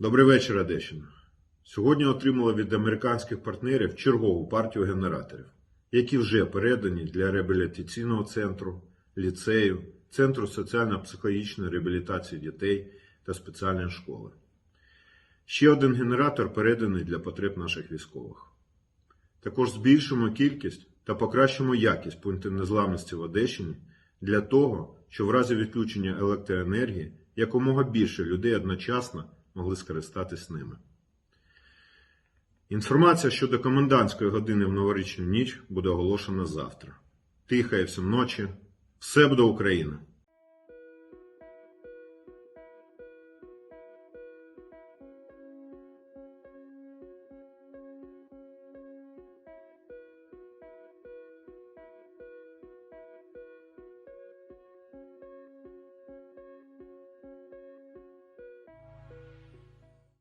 Добрий вечір, Одещина. Сьогодні отримали від американських партнерів чергову партію генераторів, які вже передані для реабілітаційного центру, ліцею, Центру соціально-психологічної реабілітації дітей та спеціальної школи. Ще один генератор переданий для потреб наших військових. Також збільшимо кількість та покращимо якість пунктів незламності в Одещині для того, щоб в разі відключення електроенергії якомога більше людей одночасно могли скористатись ними. Інформація щодо комендантської години в новорічну ніч буде оголошена завтра. Тихої всім ночі. Все буде Україна!